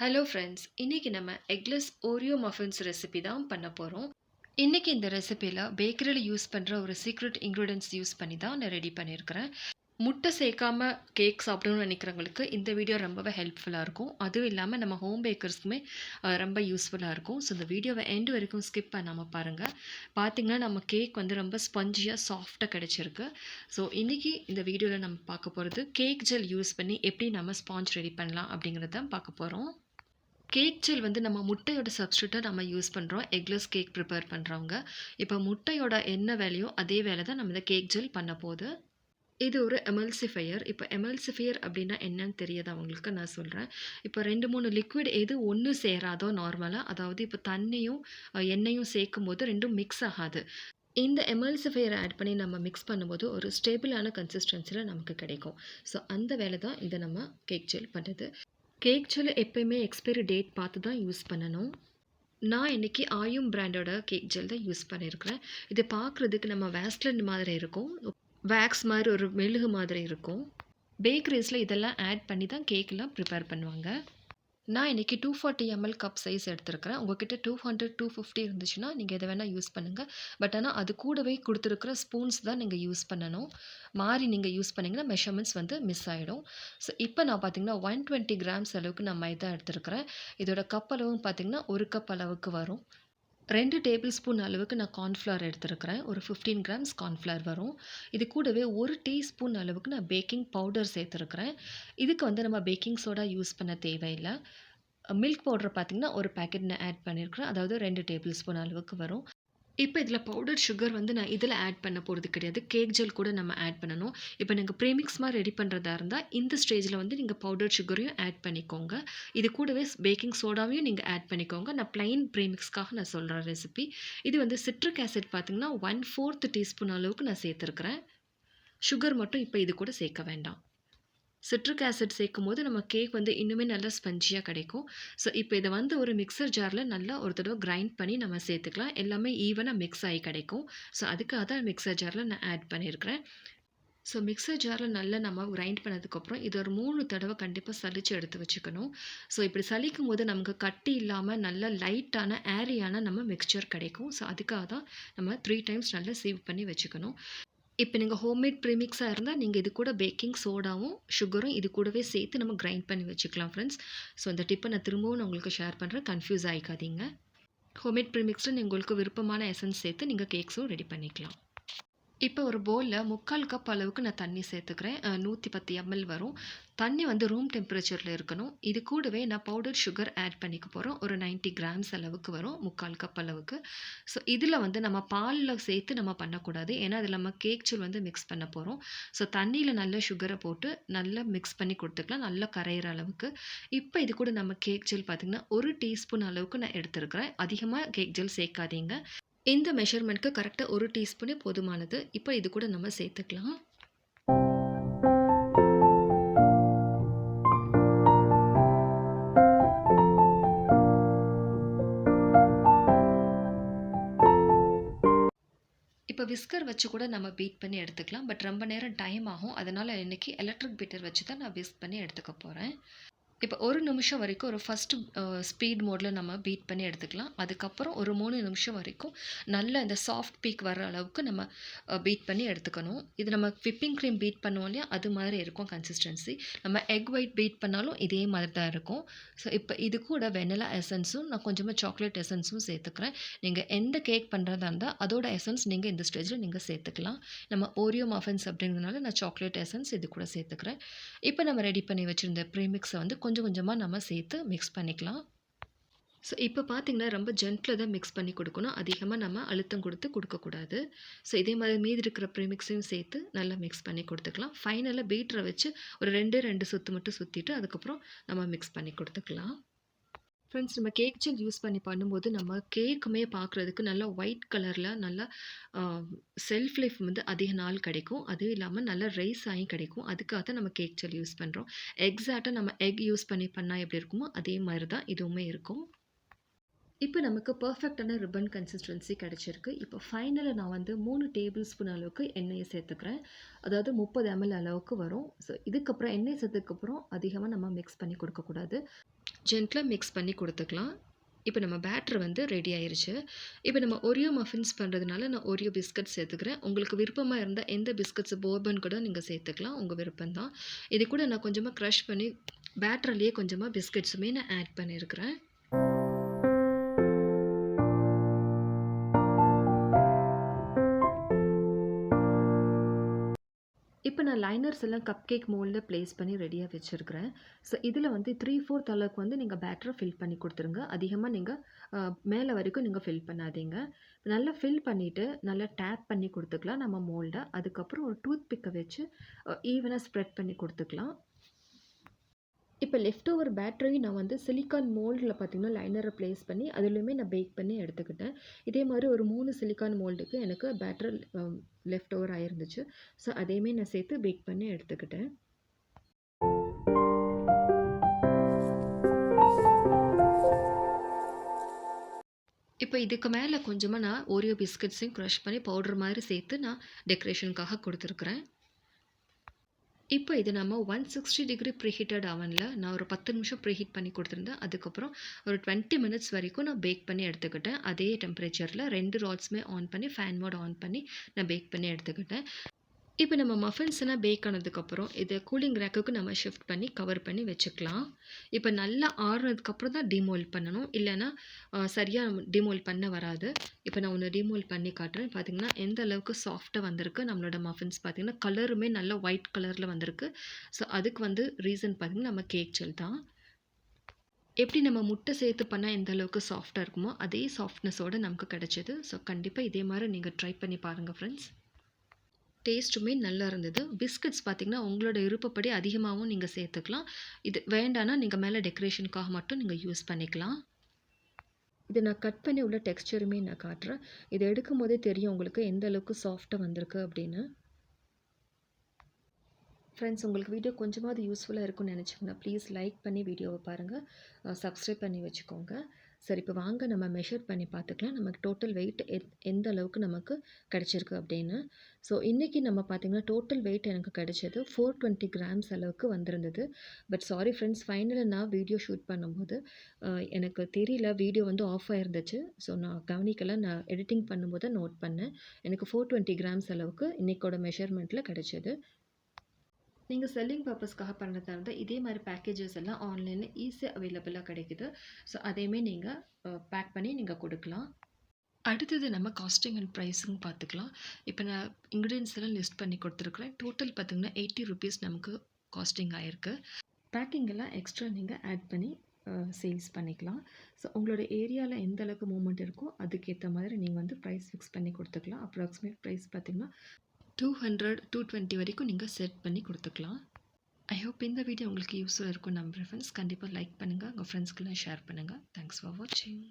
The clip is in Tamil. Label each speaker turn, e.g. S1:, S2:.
S1: ஹலோ ஃப்ரெண்ட்ஸ் இன்றைக்கி நம்ம எக்லெஸ் ஓரியோ மஃபின்ஸ் ரெசிபி தான் பண்ண போகிறோம் இன்றைக்கி இந்த ரெசிபியில் பேக்கரியில் யூஸ் பண்ணுற ஒரு சீக்ரெட் இன்க்ரீடியன்ஸ் யூஸ் பண்ணி தான் நான் ரெடி பண்ணியிருக்கிறேன் முட்டை சேர்க்காம கேக் சாப்பிடணும்னு நினைக்கிறவங்களுக்கு இந்த வீடியோ ரொம்பவே ஹெல்ப்ஃபுல்லாக இருக்கும். அதுவும் இல்லாமல் நம்ம ஹோம் பேக்கர்ஸ்க்குமே ரொம்ப யூஸ்ஃபுல்லாக இருக்கும். ஸோ இந்த வீடியோவை எண்டு வரைக்கும் ஸ்கிப் பண்ணாமல் பாருங்கள் பார்த்தீங்கன்னா நம்ம கேக் வந்து ரொம்ப ஸ்பஞ்சியாக சாஃப்டாக கிடச்சிருக்கு. ஸோ இன்றைக்கி இந்த வீடியோவில் நம்ம பார்க்க போகிறது கேக் ஜெல் யூஸ் பண்ணி எப்படி நம்ம ஸ்பாஞ்ச் ரெடி பண்ணலாம் அப்படிங்கிறத பார்க்க போகிறோம் கேக் ஜெல் வந்து நம்ம முட்டையோட சப்ஸ்டியூட்டை நம்ம யூஸ் பண்ணுறோம் எக்லெஸ் கேக் ப்ரிப்பேர் பண்ணுறவங்க இப்போ முட்டையோட என்ன வேலையோ அதே வேலை தான் நம்ம இந்த கேக் ஜெல் பண்ண போகுது. இது ஒரு எமல்சிஃபையர் இப்போ எமல்சிஃபையர் அப்படின்னா என்னன்னு தெரியாது அவங்களுக்கு நான் சொல்கிறேன் இப்போ ரெண்டு மூணு லிக்விட் எது ஒன்று சேராதோ நார்மலாக அதாவது இப்போ தண்ணியும் எண்ணெயும் சேர்க்கும் போது ரெண்டும் மிக்ஸ் ஆகாது. இந்த எமல்சிஃபையரை ஆட் பண்ணி நம்ம மிக்ஸ் பண்ணும்போது ஒரு ஸ்டேபிளான கன்சிஸ்டன்சியில் நமக்கு கிடைக்கும். ஸோ அந்த வேலை தான் இதை நம்ம கேக் ஜெல் பண்ணுறது கேக் ஜெல் எப்பயுமே எக்ஸ்பைரி டேட் பார்த்து தான் யூஸ் பண்ணணும். நான் இன்னைக்கு ஆயும் பிராண்டோட கேக் ஜெல் தான் யூஸ் பண்ணியிருக்கிறேன் இது பார்க்குறதுக்கு நம்ம வேஸ்லின் மாதிரி இருக்கும். வேக்ஸ் மாதிரி ஒரு மெழுகு மாதிரி இருக்கும். பேக்கரிஸில் இதெல்லாம் ஆட் பண்ணி தான் கேக்கெலாம் ப்ரிப்பேர் பண்ணுவாங்க. நான் இன்றைக்கி two forty ML cup size எடுத்திருக்கிறேன். உங்ககிட்ட டூ ஹண்ட்ரட் டூ ஃபிஃப்டி இருந்துச்சுன்னா நீங்கள் எதை வேணால் யூஸ் பண்ணுங்கள் பட் ஆனால் அது கூடவே கொடுத்துருக்குற ஸ்பூன்ஸ் தான் நீங்கள் யூஸ் பண்ணணும். மாறி நீங்கள் யூஸ் பண்ணிங்கன்னா மெஷர்மெண்ட்ஸ் வந்து மிஸ் ஆகிடும் ஸோ இப்போ நான் பார்த்தீங்கன்னா ஒன் டுவெண்ட்டி கிராம்ஸ் அளவுக்கு நான் மைதா எடுத்திருக்கிறேன். இதோட கப் அளவும் பார்த்தீங்கன்னா ஒரு கப் அளவுக்கு வரும். ரெண்டு டேபிள் ஸ்பூன் அளவுக்கு நான் கார்ன்ஃப்ளவர் எடுத்துருக்கிறேன். ஒரு ஃபிஃப்டீன் கிராம்ஸ் கார்ன்ஃப்ளவர் வரும். இது கூடவே ஒரு டீஸ்பூன் அளவுக்கு நான் பேக்கிங் பவுடர் சேர்த்துருக்கிறேன். இதுக்கு வந்து நம்ம பேக்கிங் சோடா யூஸ் பண்ண தேவையில்லை. மில்க் பவுடர் பார்த்திங்கன்னா ஒரு பேக்கெட் நான் ஆட் பண்ணியிருக்கிறேன் அதாவது ரெண்டு டேபிள் ஸ்பூன் அளவுக்கு வரும். இப்போ இதில் பவுடர் சுகர் வந்து நான் இதில் ஆட் பண்ண போகிறது கிடையாது. கேக் ஜெல் கூட நம்ம ஆட் பண்ணணும். இப்போ நீங்கள் ப்ரேமிக்ஸ் மாதிரி ரெடி பண்ணுறதா இருந்தால் இந்த ஸ்டேஜில் வந்து நீங்கள் பவுடர் சுகரையும் ஆட் பண்ணிக்கோங்க. இது கூடவே பேக்கிங் சோடாவையும் நீங்கள் ஆட் பண்ணிக்கோங்க. நான் ப்ளைன் ப்ரேமிக்ஸ்க்காக நான் சொல்கிற ரெசிபி இது வந்து சிட்ரிக் ஆசிட் பார்த்திங்கன்னா ஒன் ஃபோர்த் டீஸ்பூன் அளவுக்கு நான் சேர்த்துருக்குறேன். சுகர் மட்டும் இப்போ இது கூட சேர்க்க வேண்டாம். சிட்ரிக் ஆசிட் சேர்க்கும் போது நம்ம கேக் வந்து இன்னுமே நல்லா ஸ்பஞ்சியாக கிடைக்கும். ஸோ இப்போ இதை வந்து ஒரு மிக்சர் ஜாரில் நல்லா ஒரு தடவை கிரைண்ட் பண்ணி நம்ம சேர்த்துக்கலாம். எல்லாமே ஈவனாக மிக்ஸ் ஆகி கிடைக்கும். ஸோ அதுக்காக தான் மிக்சர் ஜாரில் நான் ஆட் பண்ணியிருக்கிறேன் ஸோ மிக்சர் ஜாரில் நல்லா நம்ம கிரைண்ட் பண்ணதுக்கப்புறம் இது ஒரு மூணு தடவை கண்டிப்பாக சலித்து எடுத்து வச்சுக்கணும். ஸோ இப்படி சலிக்கும் போது நமக்கு கட்டி இல்லாமல் நல்ல லைட்டான ஏரியான நம்ம மிக்சர் கிடைக்கும். ஸோ அதுக்காக தான் நம்ம த்ரீ டைம்ஸ் நல்லா சீவ் பண்ணி வச்சுக்கணும். இப்போ நீங்கள் ஹோம்மேட் ப்ரீமிக்ஸாக இருந்தால் நீங்கள் இது கூட பேக்கிங் சோடாவும் சுகரும் இது கூடவே சேர்த்து நம்ம கிரைண்ட் பண்ணி வச்சுக்கலாம் ஃப்ரெண்ட்ஸ் ஸோ இந்த டிப்பை நான் திரும்பவும் நான் உங்களுக்கு ஷேர் பண்ணுறேன் கன்ஃபியூஸ் ஆகிக்காதீங்க ஹோம்மேட் ப்ரீமிக்ஸில் உங்களுக்கு விருப்பமான எசன்ஸ் சேர்த்து நீங்கள் கேக்ஸும் ரெடி பண்ணிக்கலாம். இப்போ ஒரு பவுலில் முக்கால் கப் அளவுக்கு நான் தண்ணி சேர்த்துக்கிறேன். நூற்றி பத்து எம்எல் வரும். தண்ணி வந்து ரூம் டெம்பரேச்சரில் இருக்கணும். இது கூடவே நான் பவுடர் சுகர் ஆட் பண்ணிக்க போகிறோம் ஒரு 90 கிராம்ஸ் அளவுக்கு வரும் முக்கால் கப் அளவுக்கு. ஸோ இதில் வந்து நம்ம பாலில் சேர்த்து நம்ம பண்ணக்கூடாது. ஏன்னா அதில் நம்ம கேக் சூல் வந்து மிக்ஸ் பண்ண போகிறோம் ஸோ தண்ணியில் நல்ல சுகரை போட்டு நல்லா மிக்ஸ் பண்ணி கொடுத்துக்கலாம். நல்லா கரையிற அளவுக்கு. இப்போ இது கூட நம்ம கேக் ஜெல் பார்த்திங்கன்னா ஒரு டீஸ்பூன் அளவுக்கு நான் எடுத்துருக்கிறேன். அதிகமாக கேக் ஜெல் சேர்க்காதீங்க. இந்த மெஷர்மெண்ட்க்கு கரெக்டாக ஒரு டீஸ்பூனே போதுமானது. இப்போ இது கூட நம்ம சேர்த்துக்கலாம். இப்போ விஸ்கர் வச்சு கூட நம்ம பீட் பண்ணி எடுத்துக்கலாம். பட் ரொம்ப நேரம் டைம் ஆகும். அதனால் இன்றைக்கி எலக்ட்ரிக் பீட்டர் வச்சு தான் நான் விஸ்க் பண்ணி எடுத்துக்க போகிறேன் இப்போ ஒரு நிமிஷம் வரைக்கும் ஒரு ஃபஸ்ட்டு ஸ்பீட் மோடில் நம்ம பீட் பண்ணி எடுத்துக்கலாம். அதுக்கப்புறம் ஒரு மூணு நிமிஷம் வரைக்கும் நல்ல இந்த சாஃப்ட் பீக் வர அளவுக்கு நம்ம பீட் பண்ணி எடுத்துக்கணும். இது நம்ம விப்பிங் க்ரீம் பீட் பண்ணுவோம் இல்லையா? அது மாதிரி இருக்கும் கன்சிஸ்டன்சி நம்ம எக் ஒயிட் பீட் பண்ணாலும் இதே மாதிரி தான் இருக்கும். ஸோ இப்போ இது கூட வெனிலா எசன்ஸும் நான் கொஞ்சமாக சாக்லேட் எசன்ஸும் சேர்த்துக்கிறேன். நீங்கள் எந்த கேக் பண்ணுறதா இருந்தால் அதோட எசன்ஸ் நீங்கள் இந்த ஸ்டேஜில் நீங்கள் சேர்த்துக்கலாம். நம்ம ஓரியோ மஃபன்ஸ் அப்படிங்கிறதுனால நான் சாக்லேட் எசன்ஸ் இது கூட சேர்த்துக்கிறேன். இப்போ நம்ம ரெடி பண்ணி வச்சுருந்த ப்ரீமிக்ஸை வந்து கொஞ்சம் கொஞ்சம் கொஞ்சமாக நம்ம சேர்த்து மிக்ஸ் பண்ணிக்கலாம். ஸோ இப்போ பார்த்தீங்கன்னா ரொம்ப ஜென்ட்டில் தான் மிக்ஸ் பண்ணி கொடுக்கணும். அதிகமாக நம்ம அழுத்தம் கொடுத்து கொடுக்கக்கூடாது ஸோ இதே மாதிரி மீதி இருக்கிற ப்ரீமிக்ஸையும் சேர்த்து நல்லா மிக்ஸ் பண்ணி கொடுத்துக்கலாம். ஃபைனலாக பீட்டரை வச்சு ஒரு ரெண்டு ரெண்டு சுற்று மட்டும் சுற்றிட்டு அதுக்கப்புறம் நம்ம மிக்ஸ் பண்ணி கொடுத்துக்கலாம். ஃப்ரெண்ட்ஸ் நம்ம கேக் ஜெல் யூஸ் பண்ணி பண்ணும்போது நம்ம கேக்குமே பார்க்குறதுக்கு நல்லா ஒயிட் கலரில் நல்லா செல்ஃப் லைஃப் வந்து அதிக நாள் கிடைக்கும். அதுவும் இல்லாமல் நல்லா ரைஸ் ஆகி கிடைக்கும். அதுக்காக தான் நம்ம கேக் ஜெல் யூஸ் பண்ணுறோம் எக்ஸாக்டாக நம்ம எக் யூஸ் பண்ணி பண்ணால் எப்படி இருக்குமோ அதே மாதிரி தான் இதுவுமே இருக்கும். இப்போ நமக்கு பர்ஃபெக்டான ரிப்பன் கன்சிஸ்டன்சி கிடச்சிருக்கு. இப்போ ஃபைனலாக நான் வந்து மூணு டேபிள் ஸ்பூன் அளவுக்கு எண்ணெயை சேர்த்துக்கிறேன். அதாவது முப்பது எம்எல் அளவுக்கு வரும். ஸோ இதுக்கப்புறம் எண்ணெய் சேர்த்ததுக்கப்புறம் அதிகமாக நம்ம மிக்ஸ் பண்ணி கொடுக்கக்கூடாது. ஜென்டிலா மிக்ஸ் பண்ணி கொடுத்துக்கலாம் இப்போ நம்ம பேட்டர் வந்து ரெடி ஆயிருச்சு. இப்போ நம்ம ஒரியோ மஃபின்ஸ் பண்ணுறதுனால நான் ஒரியோ பிஸ்கட் சேர்த்துக்கிறேன். உங்களுக்கு விருப்பமாக இருந்தால் எந்த பிஸ்கட்ஸ் போர்பன் கூட நீங்கள் சேர்த்துக்கலாம். உங்கள் விருப்பம் தான். இது கூட நான் கொஞ்சமாக க்ரஷ் பண்ணி பேட்டர்லேயே கொஞ்சமாக பிஸ்கட்ஸுமே நான் ஆட் பண்ணியிருக்கிறேன். இப்போ நான் லைனர்ஸ் எல்லாம் கப் கேக் மோல்டில் ப்ளேஸ் பண்ணி ரெடியாக வச்சுருக்கிறேன். ஸோ இதில் வந்து 3/4 அளவுக்கு வந்து நீங்கள் பேட்டரை ஃபில் பண்ணி கொடுத்துருங்க. அதிகமாக நீங்கள் மேலே வரைக்கும் நீங்கள் ஃபில் பண்ணாதீங்க. நல்லா ஃபில் பண்ணிவிட்டு நல்லா டேப் பண்ணி கொடுத்துக்கலாம் நம்ம மோல்டை அதுக்கப்புறம் ஒரு டூத் பிக்கை வச்சு ஈவனாக ஸ்ப்ரெட் பண்ணி கொடுத்துக்கலாம். இப்போ லெஃப்ட் ஓவர் பேட்டரியும் நான் வந்து சிலிக்கான் மோல்டில் பார்த்தீங்கன்னா, லைனரை ப்ளேஸ் பண்ணி அதுலேயுமே நான் பேக் பண்ணி எடுத்துக்கிட்டேன். இதே மாதிரி ஒரு மூணு சிலிக்கான் மோல்டுக்கு எனக்கு பேட்டர் லெஃப்ட் ஓவர் ஆயிருந்துச்சு. ஸோ அதையுமே நான் சேர்த்து பேக் பண்ணி எடுத்துக்கிட்டேன். இப்போ இதுக்கு மேலே கொஞ்சமாக நான் ஓரியோ பிஸ்கட்ஸையும் க்ரஷ் பண்ணி பவுடர் மாதிரி சேர்த்து நான் டெக்கரேஷனுக்காக கொடுத்துருக்குறேன் இப்போ இது நம்ம 160 டிகிரி ப்ரீஹீட்டட் அவனில் நான் ஒரு 10 நிமிஷம் ப்ரீஹீட் பண்ணி கொடுத்துருந்தேன் அதுக்கப்புறம் ஒரு 20 மினிட்ஸ் வரைக்கும் நான் பேக் பண்ணி எடுத்துக்கிட்டேன். அதே டெம்பரேச்சரில் ரெண்டு ராட்ஸுமே ஆன் பண்ணி ஃபேன் மோட் ஆன் பண்ணி நான் பேக் பண்ணி எடுத்துக்கிட்டேன். இப்போ நம்ம மஃபின்ஸ் பேக் ஆனதுக்கப்புறம் இதை கூலிங் ரேக்குக்கு நம்ம ஷிஃப்ட் பண்ணி கவர் பண்ணி வச்சுக்கலாம். இப்போ நல்லா ஆறுனதுக்கப்புறம் தான் டிமோல் பண்ணணும். இல்லைன்னா சரியாக டிமோல் பண்ண வராது. இப்போ நான் ஒன்று டிமோல் பண்ணி காட்டுறேன். பார்த்தீங்கன்னா, எந்த அளவுக்கு சாஃப்டாக வந்திருக்கு நம்மளோட மஃபின்ஸ் பார்த்தீங்கன்னா, கலருமே நல்லா ஒயிட் கலரில் வந்திருக்கு. ஸோ அதுக்கு வந்து ரீசன் பார்த்திங்கன்னா நம்ம கேக் செல் தான். எப்படி நம்ம முட்டை சேர்த்து பண்ணால் எந்த அளவுக்கு சாஃப்டாக இருக்குமோ, அதே சாஃப்ட்னஸோடு நமக்கு கிடச்சிது ஸோ கண்டிப்பாக இதே மாதிரி நீங்கள் ட்ரை பண்ணி பாருங்கள் ஃப்ரெண்ட்ஸ் டேஸ்ட்டுமே நல்லா இருந்தது. பிஸ்கட்ஸ் பார்த்தீங்கன்னா, உங்களோட விருப்பப்படி அதிகமாகவும் நீங்கள் சேர்த்துக்கலாம். இது வேண்டானா நீங்கள் மேலே டெக்கரேஷனுக்காக மட்டும் நீங்கள் யூஸ் பண்ணிக்கலாம். இது நான் கட் பண்ணி உள்ள டெக்ஸ்சருமே நான் காட்டுறேன். இத எடுக்கும்போதே தெரியும் உங்களுக்கு எந்த அளவுக்கு சாஃப்டாக வந்திருக்கு அப்படின்னு. ஃப்ரெண்ட்ஸ் உங்களுக்கு வீடியோ கொஞ்சமாவது யூஸ்ஃபுல்லாக இருக்கும்னு நினச்சிங்கன்னா ப்ளீஸ் லைக் பண்ணி வீடியோவை பாருங்கள் சப்ஸ்கிரைப் பண்ணி வச்சுக்கோங்க. சரி இப்போ வாங்க நம்ம மெஷர் பண்ணி பார்த்துக்கலாம். நமக்கு டோட்டல் வெயிட் எத் எந்த அளவுக்கு நமக்கு கிடச்சிருக்கு அப்படின்னு. ஸோ இன்றைக்கி நம்ம பார்த்திங்கன்னா டோட்டல் வெயிட் எனக்கு கிடச்சது ஃபோர் டுவெண்ட்டி கிராம்ஸ் அளவுக்கு வந்திருந்தது. பட் சாரி ஃப்ரெண்ட்ஸ் ஃபைனலாக நான் வீடியோ ஷூட் பண்ணும்போது, எனக்கு தெரியல வீடியோ வந்து ஆஃப் ஆகிருந்துச்சு ஸோ நான் கவனிக்கல. நான் எடிட்டிங் பண்ணும்போது நோட் பண்ணேன். எனக்கு 420 கிராம்ஸ் அளவுக்கு இன்றைக்கோட மெஷர்மெண்ட்டில் கிடச்சிது நீங்கள் செல்லிங் பர்ப்பஸ்க்காக பண்ணுறதா இருந்தால் இதே மாதிரி பேக்கேஜஸ் எல்லாம் ஆன்லைனில் ஈஸியாக அவைலபிளாக கிடைக்குது. ஸோ அதையுமே நீங்கள் பேக் பண்ணி நீங்கள் கொடுக்கலாம் அடுத்தது நம்ம காஸ்டிங் அண்ட் ப்ரைஸுங்க பார்த்துக்கலாம். இப்போ நான் இன்க்ரீடியன்ஸ் எல்லாம் லிஸ்ட் பண்ணி கொடுத்துருக்குறேன் டோட்டல் பார்த்தீங்கன்னா, ₹80 நமக்கு காஸ்டிங் ஆகிருக்கு பேக்கிங் எல்லாம் எக்ஸ்ட்ரா நீங்கள் ஆட் பண்ணி சேல்ஸ் பண்ணிக்கலாம். ஸோ உங்களோட ஏரியாவில் எந்த அளவுக்கு மூமெண்ட் இருக்கோ, அதுக்கேற்ற மாதிரி நீங்கள் வந்து ப்ரைஸ் ஃபிக்ஸ் பண்ணி கொடுத்துக்கலாம் அப்ராக்சிமேட் ப்ரைஸ் பார்த்தீங்கன்னா, 200, 220 வரைக்கும் நீங்கள் செட் பண்ணி கொடுத்துக்கலாம். ஐ ஹோப் இந்த வீடியோ உங்களுக்கு யூஸ்ஃபுல்லாக இருக்கும் நம்புறேன் ஃப்ரெண்ட்ஸ் கண்டிப்பாக லைக் பண்ணுங்கள் உங்கள் ஃப்ரெண்ட்ஸ்க்கெல்லாம் ஷேர் பண்ணுங்கள் தேங்க்ஸ் ஃபார் வாட்சிங்.